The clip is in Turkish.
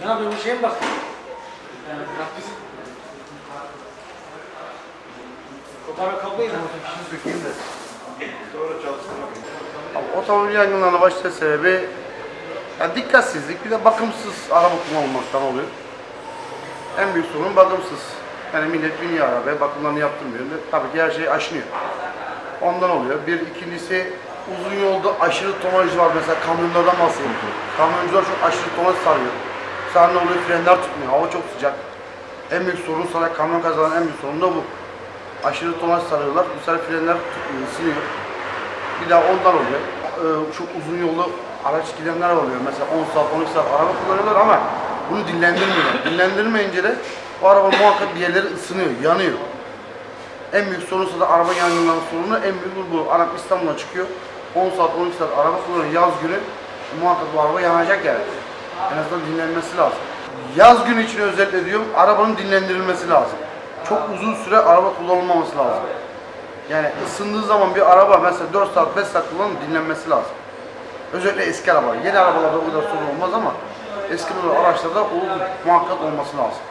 Ne yapayım bir şeye mi bakayım? Koparma kapıyı da. Abi, Otomobil yangınlarına başta sebebi ya dikkatsizlik bir de bakımsız araba kullanılmaktan oluyor. En büyük sorun bakımsız. Yani millet biniyor arabaya, bakımlarını yaptırmıyor. Tabii ki her şey aşınıyor. Ondan oluyor. Bir, ikincisi uzun yolda aşırı tonaj var. Mesela kamyonlardan bahsedeyim. Kamyoncular çok aşırı tonaj sarıyor. Sonra ne oluyor? Frenler tutmuyor. Hava çok sıcak. En büyük sorun sana kamyon kazalarının en büyük sorunu da bu. Aşırı tonaj sarıyorlar. Bu sefer frenler tutmuyor, ısınıyor. Bir daha ondan oluyor. Ee, çok uzun yolda araç gidenler oluyor. Mesela 10 saat, 12 saat araba kullanıyorlar ama bunu dinlendirmiyorlar. Dinlendirmeyince de o araba muhakkak bir yerleri ısınıyor, yanıyor. En büyük sorunsa da araba yangınlarının sorunu en büyük bu. Adam İstanbul'a çıkıyor. 10 saat, 12 saat araba kullanıyor yaz günü. Muhakkak bu araba yanacak yani. En azından dinlenmesi lazım. Yaz günü için özellikle diyorum, arabanın dinlendirilmesi lazım. Çok uzun süre araba kullanılmaması lazım. Yani ısındığı zaman bir araba mesela 4 saat 5 saat kullanıp dinlenmesi lazım. Özellikle eski arabalar. Yeni arabalarda o kadar sorun olmaz ama eski araçlarda o muhakkak olması lazım.